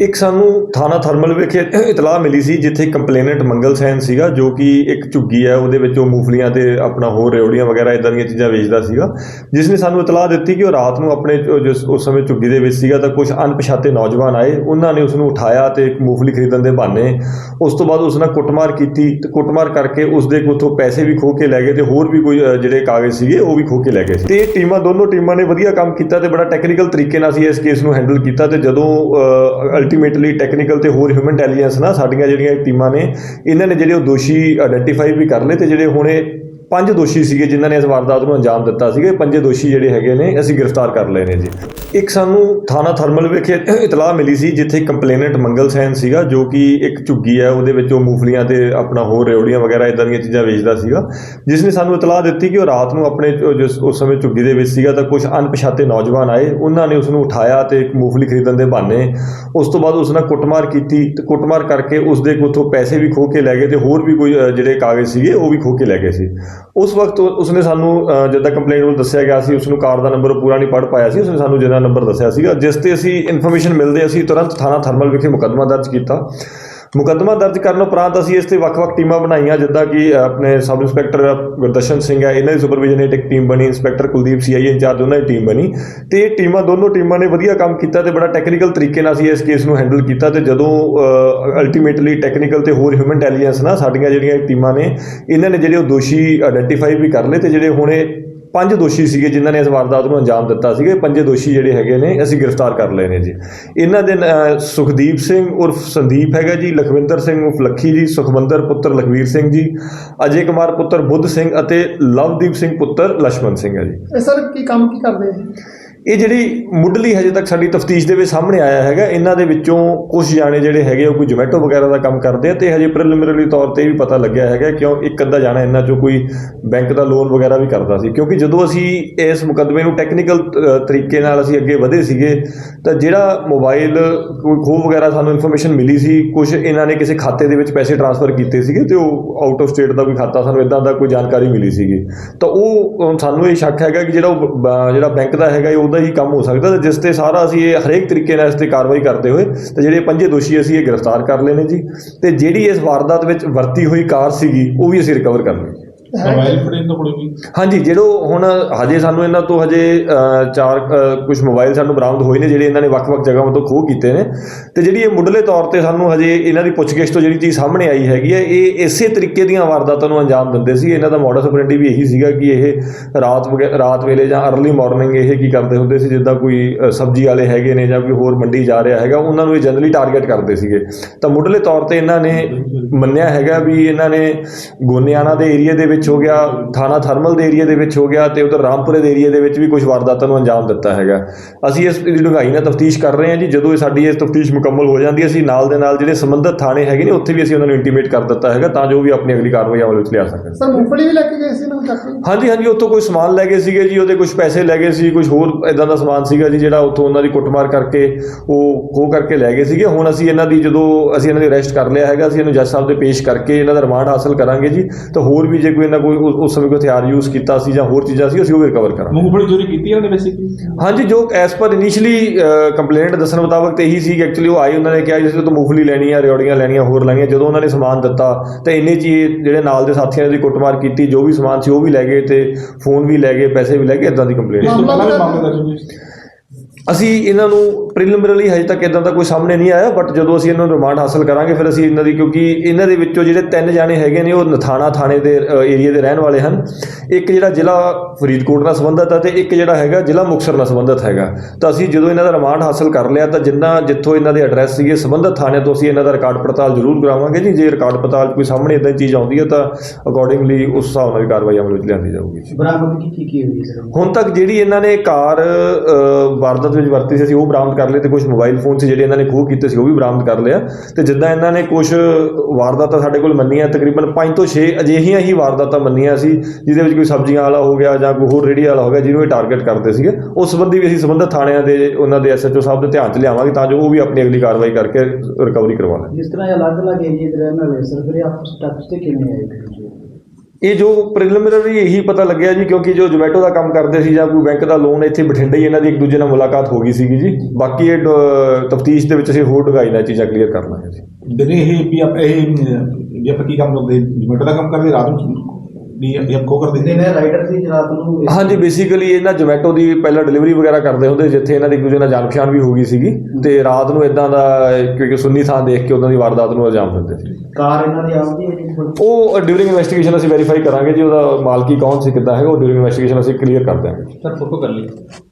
ਇੱਕ ਸਾਨੂੰ ਥਾਣਾ ਥਰਮਲ ਵਿਖੇ ਇਤਲਾਹ ਮਿਲੀ ਸੀ, ਜਿੱਥੇ ਕੰਪਲੇਨੈਂਟ ਮੰਗਲ ਸੈਨ ਸੀਗਾ, ਜੋ ਕਿ ਇੱਕ ਝੁੱਗੀ ਹੈ, ਉਹਦੇ ਵਿੱਚ ਉਹ ਮੂੰਗਫਲੀਆਂ ਤੇ ਆਪਣਾ ਹੋਰ ਰਿਓੜੀਆਂ ਵਗੈਰਾ ਇਦਾਂ ਦੀਆਂ ਚੀਜ਼ਾਂ ਵੇਚਦਾ ਸੀਗਾ। ਜਿਸ ਨੇ ਸਾਨੂੰ ਇਤਲਾਹ ਦਿੱਤੀ ਕਿ ਉਹ ਰਾਤ ਨੂੰ ਆਪਣੇ ਜਿਸ, ਉਸ ਸਮੇਂ ਝੁੱਗੀ ਦੇ ਵਿੱਚ ਸੀਗਾ, ਤਾਂ ਕੁਝ ਅਣਪਛਾਤੇ ਨੌਜਵਾਨ ਆਏ। ਉਹਨਾਂ ਨੇ ਉਸ ਨੂੰ ਉਠਾਇਆ ਤੇ ਇੱਕ ਮੂੰਗਫਲੀ ਖਰੀਦਣ ਦੇ ਬਹਾਨੇ ਉਸ ਤੋਂ ਬਾਅਦ ਉਸ ਨਾਲ ਕੁੱਟਮਾਰ ਕੀਤੀ ਤੇ ਕੁੱਟਮਾਰ ਕਰਕੇ ਉਸ ਦੇ ਉੱਥੋਂ ਪੈਸੇ ਵੀ ਖੋਹ ਕੇ ਲੈ ਗਏ ਤੇ ਹੋਰ ਵੀ ਕੋਈ ਜਿਹੜੇ ਕਾਗਜ਼ ਸੀਗੇ, ਉਹ ਵੀ ਖੋਹ ਕੇ ਲੈ ਗਏ ਸੀ। ਤੇ ਇਹ ਟੀਮਾਂ, ਦੋਨੋਂ ਟੀਮਾਂ ਨੇ ਵਧੀਆ ਕੰਮ ਕੀਤਾ ਤੇ ਬੜਾ ਟੈਕਨੀਕਲ ਤਰੀਕੇ ਨਾਲ ਅਸੀਂ ਇਸ ਕੇਸ ਨੂੰ ਹੈਂਡਲ ਕੀਤਾ ਤੇ ਜਦੋਂ ਅਲਟੀਮੇਟਲੀ ਟੈਕਨੀਕਲ ਤੇ ਹੋਰ ਹਿਊਮਨ ਇੰਟੈਲੀਜੈਂਸ ਨਾਲ ਸਾਡੀਆਂ ਜਿਹੜੀਆਂ ਟੀਮਾਂ ਨੇ, ਇਹਨਾਂ ਨੇ ਜਿਹੜੇ ਉਹ ਦੋਸ਼ੀ ਆਇਡੈਂਟੀਫਾਈ ਵੀ ਕਰ ਲਏ ਤੇ ਜਿਹੜੇ ਹੁਣ ਇਹ ਪੰਜ ਦੋਸ਼ੀ ਸੀਗੇ ਜਿਨ੍ਹਾਂ ਨੇ ਇਸ ਵਾਰਦਾਤ ਨੂੰ ਅੰਜਾਮ ਦਿੱਤਾ ਸੀਗੇ। ਪੰਜੇ ਦੋਸ਼ੀ ਜਿਹੜੇ ਹੈਗੇ ਨੇ, ਅਸੀਂ ਗ੍ਰਿਫਤਾਰ ਕਰ ਲਏ ਨੇ ਜੀ। ਇੱਕ ਸਾਨੂੰ ਥਾਣਾ ਥਰਮਲ ਵਿਖੇ ਇਤਲਾਹ ਮਿਲੀ ਸੀ, ਜਿੱਥੇ ਕੰਪਲੇਨੈਂਟ ਮੰਗਲ ਸੈਨ ਸੀਗਾ, ਜੋ ਕਿ ਇੱਕ ਝੁੱਗੀ ਹੈ, ਉਹਦੇ ਵਿੱਚ ਉਹ ਮੂੰਗਫਲੀਆਂ ਤੇ ਆਪਣਾ ਹੋਰ ਰਿਓੜੀਆਂ ਵਗੈਰਾ ਇਦਾਂ ਦੀਆਂ ਚੀਜ਼ਾਂ ਵੇਚਦਾ ਸੀਗਾ। ਜਿਸ ਨੇ ਸਾਨੂੰ ਇਤਲਾਹ ਦਿੱਤੀ ਕਿ ਉਹ ਰਾਤ ਨੂੰ ਆਪਣੇ ਜਿਸ, ਉਸ ਸਮੇਂ ਝੁੱਗੀ ਦੇ ਵਿੱਚ ਸੀਗਾ, ਤਾਂ ਕੁਝ ਅਣਪਛਾਤੇ ਨੌਜਵਾਨ ਆਏ। ਉਹਨਾਂ ਨੇ ਉਸ ਨੂੰ ਉਠਾਇਆ ਤੇ ਇੱਕ ਮੂੰਗਫਲੀ ਖਰੀਦਣ ਦੇ ਬਹਾਨੇ ਉਸ ਤੋਂ ਬਾਅਦ ਉਸ ਨਾਲ ਕੁੱਟਮਾਰ ਕੀਤੀ। ਤੇ ਕੁੱਟਮਾਰ ਕਰਕੇ ਉਸ ਦੇ ਉੱਥੋਂ ਪੈਸੇ ਵੀ ਖੋਹ ਕੇ ਲੈ ਗਏ ਤੇ ਹੋਰ ਵੀ ਕੋਈ ਜਿਹੜੇ ਕਾਗਜ਼ ਸੀਗੇ, ਉਹ ਵੀ ਖੋਹ ਕੇ ਲੈ ਗਏ ਸੀ। ਉਸ ਵਕਤ ਉਸਨੇ ਸਾਨੂੰ ਜਿੱਦਾਂ ਕੰਪਲੇਂਟ ਨੂੰ ਦੱਸਿਆ ਗਿਆ ਸੀ ਉਸ ਨੂੰ ਕਾਰ ਦਾ ਨੰਬਰ ਪੂਰਾ ਨਹੀਂ ਪੜ ਪਾਇਆ ਸੀ, ਉਸਨੇ ਸਾਨੂੰ ਜਿਹੜਾ ਨੰਬਰ ਦੱਸਿਆ ਸੀਗਾ, ਜਿਸ ਤੇ ਅਸੀਂ ਇਨਫੋਰਮੇਸ਼ਨ ਮਿਲਦੇ ਅਸੀਂ ਤੁਰੰਤ ਥਾਣਾ ਥਰਮਲ ਵਿਖੇ ਮੁਕੱਦਮਾ ਦਰਜ ਕੀਤਾ। ਮੁਕੱਦਮਾ ਦਰਜ ਕਰਨ ਉਪਰੰਤ ਅਸੀਂ ਇਸ ਤੇ ਵੱਖ-ਵੱਖ ਟੀਮਾਂ ਬਣਾਈਆਂ, ਜਿੱਦਾਂ ਕਿ ਆਪਣੇ ਸਬ ਇੰਸਪੈਕਟਰ ਗੁਰਦਰਸ਼ਨ ਸਿੰਘ ਹੈ, ਇਹਨਾਂ ਦੀ ਸੁਪਰਵਿਜ਼ਨ ਹੇਠ ਇੱਕ ਟੀਮ ਬਣੀ, ਇੰਸਪੈਕਟਰ ਕੁਲਦੀਪ ਸੀਆਈ ਇੰਚਾਰਜ ਉਹਨਾਂ ਦੀ ਟੀਮ ਬਣੀ। ਤੇ ਇਹ ਟੀਮਾਂ, ਦੋਨੋਂ ਟੀਮਾਂ ਨੇ ਵਧੀਆ ਕੰਮ ਕੀਤਾ ਤੇ ਬੜਾ ਟੈਕਨੀਕਲ ਤਰੀਕੇ ਨਾਲ ਅਸੀਂ ਇਸ ਕੇਸ ਨੂੰ ਹੈਂਡਲ ਕੀਤਾ ਤੇ ਜਦੋਂ ਅਲਟੀਮੇਟਲੀ ਟੈਕਨੀਕਲ ਤੇ ਹੋਰ ਹਿਊਮਨ ਇੰਟੈਲੀਜੈਂਸ ਨਾਲ ਸਾਡੀਆਂ ਜਿਹੜੀਆਂ ਟੀਮਾਂ ਨੇ, ਇਹਨਾਂ ਨੇ ਜਿਹੜੇ ਉਹ ਦੋਸ਼ੀ ਆਇਡੈਂਟੀਫਾਈ ਵੀ ਕਰ ਲਏ ਤੇ ਜਿਹੜੇ ਹੁਣੇ ਪੰਜ ਦੋਸ਼ੀ ਸੀਗੇ ਜਿਨ੍ਹਾਂ ਨੇ ਇਸ ਵਾਰਦਾਤ ਨੂੰ ਅੰਜਾਮ ਦਿੱਤਾ ਸੀਗਾ। ਪੰਜੇ ਦੋਸ਼ੀ ਜਿਹੜੇ ਹੈਗੇ ਨੇ, ਅਸੀਂ ਗ੍ਰਿਫਤਾਰ ਕਰ ਲਏ ਨੇ ਜੀ। ਇਹਨਾਂ ਦੇ ਸੁਖਦੀਪ ਸਿੰਘ ਉਰਫ ਸੰਦੀਪ ਹੈਗਾ ਜੀ, ਲਖਵਿੰਦਰ ਸਿੰਘ ਉਰਫ ਲੱਖੀ ਜੀ, ਸੁਖਵੰਦਰ ਪੁੱਤਰ ਲਖਵੀਰ ਸਿੰਘ ਜੀ, ਅਜੇ ਕੁਮਾਰ ਪੁੱਤਰ ਬੁੱਧ ਸਿੰਘ ਅਤੇ ਲਵਦੀਪ ਸਿੰਘ ਪੁੱਤਰ ਲక్ష్మణ ਸਿੰਘ ਹੈ ਜੀ। ਇਹ ਸਰ ਕੀ ਕੰਮ ਕੀ ਕਰਦੇ ਨੇ? ਇਹ ਜਿਹੜੀ ਮੁੱਢਲੀ ਹਜੇ ਤੱਕ ਸਾਡੀ ਤਫਤੀਸ਼ ਦੇ ਵਿੱਚ ਸਾਹਮਣੇ ਆਇਆ ਹੈਗਾ ਇਹਨਾਂ ਦੇ ਵਿੱਚੋਂ ਕੁਝ ਜਾਣੇ ਜਿਹੜੇ ਹੈਗੇ ਉਹ ਕੋਈ ਜੋਮੈਟੋ ਵਗੈਰਾ ਦਾ ਕੰਮ ਕਰਦੇ ਆ ਤੇ ਹਜੇ ਪ੍ਰੀਲਿਮਿਨਰੀ ਤੌਰ ਤੇ ਵੀ ਪਤਾ ਲੱਗਿਆ ਹੈਗਾ ਕਿਉਂ ਇੱਕ ਅੱਧਾ ਜਾਣਾ ਇਹਨਾਂ ਚੋਂ ਕੋਈ ਬੈਂਕ ਦਾ ਲੋਨ ਵਗੈਰਾ ਵੀ ਕਰਦਾ ਸੀ। ਕਿਉਂਕਿ ਜਦੋਂ ਅਸੀਂ ਇਸ ਮੁਕੱਦਮੇ ਨੂੰ ਟੈਕਨੀਕਲ ਤਰੀਕੇ ਨਾਲ ਅਸੀਂ ਅੱਗੇ ਵਧੇ ਸੀਗੇ ਤਾਂ ਜਿਹੜਾ ਮੋਬਾਈਲ ਕੋਈ ਖੋਹ ਵਗੈਰਾ ਸਾਨੂੰ ਇਨਫੋਰਮੇਸ਼ਨ ਮਿਲੀ ਸੀ ਕੁਝ ਇਹਨਾਂ ਨੇ ਕਿਸੇ ਖਾਤੇ ਦੇ ਵਿੱਚ ਪੈਸੇ ਟ੍ਰਾਂਸਫਰ ਕੀਤੇ ਸੀਗੇ ਤੇ ਉਹ ਆਊਟ ਆਫ ਸਟੇਟ ਦਾ ਕੋਈ ਖਾਤਾ ਸਾਨੂੰ ਇਦਾਂ ਦਾ ਕੋਈ ਜਾਣਕਾਰੀ ਮਿਲੀ ਸੀਗੀ। ਤਾਂ ਉਹ ਅ, ਸਾਨੂੰ ਇਹ ਸ਼ੱਕ ਹੈਗਾ ਕਿ ਜਿਹੜਾ ਉਹ ਬ- ਜਿਹੜਾ ਬੈਂਕ ਦਾ ਹੈਗਾ ਉਹ ਉਹਦਾ ਹੀ ਕੰਮ ਹੋ ਸਕਦਾ ਤੇ ਜਿਸ ਤੇ ਸਾਰਾ ਅਸੀਂ ਇਹ ਹਰੇਕ ਤਰੀਕੇ ਨਾਲ ਇਸ ਤੇ ਕਾਰਵਾਈ ਕਰਦੇ ਹੋਏ ਤੇ ਜਿਹੜੇ ਪੰਜੇ ਦੋਸ਼ੀ ਅਸੀਂ ਇਹ ਗ੍ਰਿਫਤਾਰ ਕਰ ਲਏ ਨੇ ਜੀ। ਤੇ ਜਿਹੜੀ ਇਸ ਵਾਰਦਾਤ ਵਿੱਚ ਵਰਤੀ ਹੋਈ ਕਾਰ ਸੀਗੀ, ਉਹ ਵੀ ਅਸੀਂ ਰਿਕਵਰ ਕਰ ਲਈ ਮੋਬਾਈਲ ਫੜੇ ਤੋਂ ਕੋਲੇ ਵੀ। ਹਾਂਜੀ ਜਿਹੜੋ ਹੁਣ ਹਜੇ ਸਾਨੂੰ ਇਹਨਾਂ ਤੋਂ ਹਜੇ ਅ, ਚਾਰ ਕੁਝ ਮੋਬਾਈਲ ਸਾਨੂੰ ਬਰਾਮਦ ਹੋਏ ਨੇ ਜਿਹੜੇ ਇਹਨਾਂ ਨੇ ਵੱਖ-ਵੱਖ ਜਗ੍ਹਾਵਾਂ ਤੋਂ ਖੋਹ ਕੀਤੇ ਨੇ। ਤੇ ਜਿਹੜੀ ਇਹ ਮੁੱਢਲੇ ਤੌਰ ਤੇ ਸਾਨੂੰ ਹਜੇ ਇਹਨਾਂ ਦੀ ਪੁੱਛਗਿੱਛ ਤੋਂ ਜਿਹੜੀ ਚੀਜ਼ ਸਾਹਮਣੇ ਆਈ ਹੈਗੀ ਹੈ ਇਹ ਇਸੇ ਤਰੀਕੇ ਦੀਆਂ ਵਾਰਦਾਤਾਂ ਨੂੰ ਅੰਜਾਮ ਦਿੰਦੇ ਸੀ। ਇਹਨਾਂ ਦਾ ਮੋਡਸ ਆਪਰੈਂਡੀ ਵੀ ਇਹੀ ਸੀਗਾ ਕਿ ਇਹ ਰਾਤ ਵਗੇ- ਰਾਤ ਵੇਲੇ ਜਾਂ अर्ਲੀ ਮਾਰਨਿੰਗ ਇਹ ਕੀ ਕਰਦੇ ਹੁੰਦੇ ਸੀ ਜਿੱਦਾਂ ਕੋਈ ਅ, ਸਬਜ਼ੀ ਵਾਲੇ ਹੈਗੇ ਨੇ ਜਾਂ ਕੋਈ ਹੋਰ ਮੰਡੀ ਜਾ ਰਿਹਾ ਹੈਗਾ ਉਹਨਾਂ ਨੂੰ ਇਹ ਜਨਰਲੀ ਟਾਰਗੇਟ ਕਰਦੇ ਸੀਗੇ। ਤਾਂ ਮੁੱਢਲੇ ਤੌਰ ਤੇ ਇਹਨਾਂ ਨੇ ਮੰਨਿਆ ਹੈਗਾ ਵੀ ਇਹਨਾਂ ਨੇ ਗੋਨਿਆਣਾ ਦੇ ਏਰੀਆ ਦੇ ਵਿੱਚ ਹੋ ਗਿਆ ਥਾਣਾ ਥਰਮਲ ਦੇ ਏਰੀਆ ਦੇ ਵਿੱਚ ਹੋ ਗਿਆ ਤੇ ਉਧਰ ਰਾਮਪੁਰੇ ਦੇ ਏਰੀਆ ਦੇ ਵਿੱਚ ਵੀ ਕੁਝ ਵਾਰਦਾਤਾਂ ਨੂੰ ਅੰਜਾਮ ਦਿੱਤਾ ਹੈਗਾ। ਅਸੀਂ ਇਸ ਦੀ ਡੂੰਘਾਈ ਨਾਲ ਤਫਤੀਸ਼ ਕਰ ਰਹੇ ਹਾਂ ਜੀ ਜਦੋਂ ਸਾਡੀ ਇਹ ਤਫਤੀਸ਼ ਮੁਕੰਮਲ ਹੋ ਜਾਂਦੀ ਹੈ ਅਸੀਂ ਨਾਲ ਦੇ ਨਾਲ ਜਿਹੜੇ ਸੰਬੰਧਿਤ ਥਾਣੇ ਹੈਗੇ ਨੇ ਉੱਥੇ ਵੀ ਅਸੀਂ ਉਹਨਾਂ ਨੂੰ ਇੰਟੀਮੇਟ ਕਰ ਦਿੱਤਾ ਹੈਗਾ ਤਾਂ ਜੋ ਵੀ ਆਪਣੀ ਅਗਲੀ ਕਾਰਵਾਈ ਅਮਲ ਵਿੱਚ ਲਿਆ ਸਕਣ। ਸਰ ਮੂੰਗਫਲੀ ਵੀ ਲੈ ਕੇ ਗਏ ਸੀ ਇਹਨਾਂ ਨੂੰ ਚੱਕ ਹਾਂਜੀ ਹਾਂਜੀ ਉੱਥੋਂ ਕੋਈ ਸਮਾਨ ਲੈ ਗਏ ਸੀਗੇ ਜੀ ਉਹਦੇ ਕੁਝ ਪੈਸੇ ਲੈ ਗਏ ਸੀ ਕੁਝ ਹੋਰ ਇਦਾਂ ਦਾ ਸਮਾਨ ਸੀਗਾ ਜੀ ਜਿਹੜਾ ਉੱਥੋਂ ਉਹਨਾਂ ਦੀ ਕੁੱਟਮਾਰ ਕਰਕੇ ਉਹ ਖੋਹ ਕਰਕੇ ਲੈ ਗਏ ਸੀਗੇ। ਹੁਣ ਅਸੀਂ ਇਹਨਾਂ ਦੀ ਜਦੋਂ ਅਸੀਂ ਇਹਨਾਂ ਦੀ ਅਰੈਸਟ ਕਰ ਲਿਆ ਹੈਗਾ ਅਸੀਂ ਇਹਨੂੰ ਜੱਜ ਸਾਹਿਬ ਦੇ ਪੇਸ਼ ਕਰਕੇ ਇਹਨਾਂ ਦਾ ਰਿਮਾਂਡ ਹਾਸਲ ਕਰਾਂਗੇ ਜੀ। ਤਾਂ ਹੋਰ ਵੀ ਜੇ ਕੋਈ ਇਹਨਾਂ ਕੋਈ ਉਸ ਉਸ ਸਮੇਂ ਕੋਈ ਹਥਿਆਰ ਯੂਜ਼ ਕੀਤਾ ਸੀ ਜਾਂ ਹੋਰ ਚੀਜ਼ਾਂ ਸੀ ਅਸੀਂ ਉਹ ਵੀ ਰਿਕਵਰ ਕਰਾਂਗੇ। ਮੂੰਗਫਲੀ ਚੋਰੀ ਕੀਤੀ ਇਹਨਾਂ ਨੇ ਬੇਸਿਕਲੀ ਹਾਂਜੀ ਜੋ ਐਸ ਪਰ ਇਨੀਸ਼ੀਅਲੀ ਕੰਪਲੇਂਟ ਦੱਸਣ ਮੁਤਾਬਕ ਤੇ ਇਹੀ ਸੀ ਕਿ ਐਕਚੁਅਲੀ ਉਹ ਆਏ ਉਹਨਾਂ ਨੇ ਕਿਹਾ ਜਿਸ ਤੋਂ ਮੂੰਗਫਲੀ ਲੈਣੀ ਆ ਰਿਓੜੀਆਂ ਲੈਣੀਆਂ ਹੋਰ ਲੈਣੀਆਂ। ਜਦੋਂ ਉਹਨਾਂ ਨੇ ਸਮਾਨ ਦਿੱਤਾ ਤੇ ਇੰਨੇ ਚ ਜਿਹੜੇ ਨਾਲ ਦੇ ਸਾਥੀਆਂ ਨੇ ਦੀ ਕੁੱਟਮਾਰ ਕੀਤੀ ਜੋ ਵੀ ਸਮਾਨ ਸੀ ਉਹ ਵੀ ਲੈ ਗਏ ਤੇ ਫੋਨ ਵੀ ਲੈ ਗਏ ਪੈਸੇ ਵੀ ਲੈ ਗਏ ਇਦਾਂ ਦੀ ਕੰਪਲੇਂਟ ਇਸ ਤੋਂ ਪਹਿਲਾਂ ਵੀ ਮਾਮਲੇ ਦਰਜ ਹੋਏ ਸੀ। ਅਸੀਂ ਇਹਨਾਂ ਨੂੰ ਪ੍ਰੀਲਿਮਿਨਰੀ ਹਜੇ ਤੱਕ ਇਦਾਂ ਦਾ ਕੋਈ ਸਾਹਮਣੇ ਨਹੀਂ ਆਇਆ ਬਟ ਜਦੋਂ ਅਸੀਂ ਇਹਨਾਂ ਨੂੰ ਰਿਮਾਂਡ ਹਾਸਲ ਕਰਾਂਗੇ ਫਿਰ ਅਸੀਂ ਇਹਨਾਂ ਦੀ ਕਿਉਂਕਿ ਇਹਨਾਂ ਦੇ ਵਿੱਚੋਂ ਜਿਹੜੇ ਤਿੰਨ ਜਾਣੇ ਹੈਗੇ ਨੇ ਉਹ ਨਥਾਣਾ ਥਾਣੇ ਦੇ ਏਰੀਆ ਦੇ ਰਹਿਣ ਵਾਲੇ ਹਨ। ਇੱਕ ਜਿਹੜਾ ਜ਼ਿਲ੍ਹਾ ਫਰੀਦਕੋਟ ਨਾਲ ਸੰਬੰਧਿਤ ਹੈ ਤੇ ਇੱਕ ਜਿਹੜਾ ਹੈਗਾ ਜ਼ਿਲ੍ਹਾ ਮੁਕਤਸਰ ਨਾਲ ਸੰਬੰਧਿਤ ਹੈਗਾ। ਤਾਂ ਅਸੀਂ ਜਦੋਂ ਇਹਨਾਂ ਦਾ ਰਿਮਾਂਡ ਹਾਸਲ ਕਰ ਲਿਆ ਤਾਂ ਜਿੰਨਾ ਜਿੱਥੋਂ ਇਹਨਾਂ ਦੇ ਐਡਰੈਸ ਸੀਗੇ ਸੰਬੰਧਿਤ ਥਾਣੇ ਤੋਂ ਅਸੀਂ ਇਹਨਾਂ ਦਾ ਰਿਕਾਰਡ ਪੜਤਾਲ ਜ਼ਰੂਰ ਕਰਾਵਾਂਗੇ ਜੀ। ਜੇ ਰਿਕਾਰਡ ਪੜਤਾਲ ਕੋਈ ਸਾਹਮਣੇ ਇਦਾਂ ਦੀ ਚੀਜ਼ ਆਉਂਦੀ ਹੈ ਤਾਂ ਅਕੋਰਡਿੰਗਲੀ ਉਸ ਹਿਸਾਬ ਨਾਲ ਵੀ ਕਾਰਵਾਈ ਅਮਲ ਵਿੱਚ ਲਿਆਂਦੀ ਜਾਊਗੀ ਬਰਾਮਦਗੀ ਕੀ ਕੀ ਹੋਈ ਸਰ? ਹੁਣ ਤੱਕ ਜਿਹੜੀ ਇਹਨਾਂ ਨੇ ਕਾਰ ਵਾਰਦਾਤ ਵਿੱਚ ਵਰਤੀ ਸੀ, ਅਸੀਂ ਉਹ ਬਰਾਮਦ ਕਰ ਲਏ ਤੇ ਕੁਝ ਮੋਬਾਈਲ ਫੋਨ ਸੀ ਜਿਹੜੇ ਇਹਨਾਂ ਨੇ ਖੋਹ ਕੀਤੇ ਸੀ, ਉਹ ਵੀ ਬਰਾਮਦ ਕਰ ਲਿਆ। ਤੇ ਜਿੱਦਾਂ ਇਹਨਾਂ ਨੇ ਕੁਝ ਵਾਰਦਾਤਾਂ ਸਾਡੇ ਕੋਲ ਮੰਨੀਆਂ, ਤਕਰੀਬਨ 5 ਤੋਂ 6 ਅਜਿਹੀਆਂ ਹੀ ਵਾਰਦਾਤਾਂ ਮੰਨੀਆਂ ਸੀ, ਜਿਹਦੇ ਵਿੱਚ ਕੋਈ ਸਬਜ਼ੀਆਂ ਵਾਲਾ ਹੋ ਗਿਆ ਜਾਂ ਕੋਈ ਹੋਰ ਰੇੜੀ ਵਾਲਾ ਹੋ ਗਿਆ, ਜਿਹਨੂੰ ਇਹ ਟਾਰਗੇਟ ਕਰਦੇ ਸੀਗੇ। ਉਸ ਸੰਬੰਧੀ ਵੀ ਅਸੀਂ ਸੰਬੰਧਿਤ ਥਾਣਿਆਂ ਦੇ, ਉਹਨਾਂ ਦੇ ਐਸਐਚਓ ਸਾਹਿਬ ਦੇ ਧਿਆਨ 'ਚ ਲਿਆਵਾਂਗੇ ਤਾਂ ਜੋ ਉਹ ਵੀ ਆਪਣੀ ਅਗਲੀ ਕਾਰਵਾਈ ਕਰਕੇ ਰਿਕਵਰੀ ਕਰਵਾ ਲੈਣ ਜਿਸ ਤਰ੍ਹਾਂ ਅਲੱਗ-ਅਲੱਗ ਏਰੀਏ ਦੇ ਰਹਿਣ ਵਾਲੇ, ਸਰ ਆਪਸ ਟੱਚ ਤੇ ਕਿਵੇਂ ਆਏ? ਇਹ ਜੋ ਪ੍ਰੀਲਿਮਿਨਰੀ ਇਹੀ ਪਤਾ ਲੱਗਿਆ ਜੀ, ਕਿਉਂਕਿ ਜੋ ਜੋਮੈਟੋ ਦਾ ਕੰਮ ਕਰਦੇ ਸੀ ਜਾਂ ਕੋਈ ਬੈਂਕ ਦਾ ਲੋਨ ਇੱਥੇ ਬਠਿੰਡੇ ਹੀ ਇਹਨਾਂ ਦੀ ਇੱਕ ਦੂਜੇ ਨਾਲ ਮੁਲਾਕਾਤ ਹੋ ਗਈ ਸੀਗੀ ਜੀ। ਬਾਕੀ ਇਹ ਤਫਤੀਸ਼ ਦੇ ਵਿੱਚ ਅਸੀਂ ਹੋਰ ਡੂੰਘਾਈ ਨਾਲ ਚੀਜ਼ਾਂ ਕਲੀਅਰ ਕਰ ਲਾਂਗੇ ਜੀ। ਦਿਨੇ ਇਹ ਵੀ ਇਹ ਵੀ ਆਪਾਂ ਕੀ ਕੰਮ ਕਰਦੇ? ਜਮੈਟੋ ਦਾ ਕੰਮ ਕਰਦੇ, ਰਾਤ ਨੂੰ? ਵੀ ਇਹ ਕੋ ਕਰਦੇ ਦਿਨੇ ਰਾਈਡਰ ਸੀ ਰਾਤ ਨੂੰ ਹਾਂਜੀ ਬੇਸਿਕਲੀ ਇਹਨਾਂ ਜੋਮੈਟੋ ਦੀ ਪਹਿਲਾਂ ਡਿਲੀਵਰੀ ਵਗੈਰਾ ਕਰਦੇ ਹੁੰਦੇ ਜਿੱਥੇ ਇਹਨਾਂ ਦੀ ਇੱਕ ਦੂਜੇ ਨਾਲ ਜਾਣ ਪਛਾਣ ਵੀ ਹੋ ਗਈ ਸੀਗੀ ਤੇ ਰਾਤ ਨੂੰ ਇਦਾਂ ਦਾ ਕਿਉਂਕਿ ਸੁੰਨੀ ਥਾਂ ਦੇਖ ਕੇ ਉਹਨਾਂ ਦੀ ਵਾਰਦਾਤ ਨੂੰ ਅੰਜਾਮ ਦਿੰਦੇ ਸੀ। ਕਾਰ ਇਹਨਾਂ ਦੀ ਆਪਦੀ ਹੈ ਜੀ ਕੋਈ? ਉਹ ਡਿਊਰਿੰਗ ਇਨਵੈਸਟੀਗੇਸ਼ਨ ਅਸੀਂ ਵੈਰੀਫਾਈ ਕਰਾਂਗੇ ਜੀ ਉਹਦਾ ਮਾਲਕੀ ਕੌਣ ਸੀ ਕਿੱਦਾਂ ਹੈਗਾ ਉਹ ਡਿਊਰਿੰਗ ਇਨਵੈਸਟੀਗੇਸ਼ਨ ਅਸੀਂ ਕਲੀਅਰ ਕਰ ਦਿਆਂਗੇ। ਸਰ ਫੋਟੋ ਕਰ ਲਈ।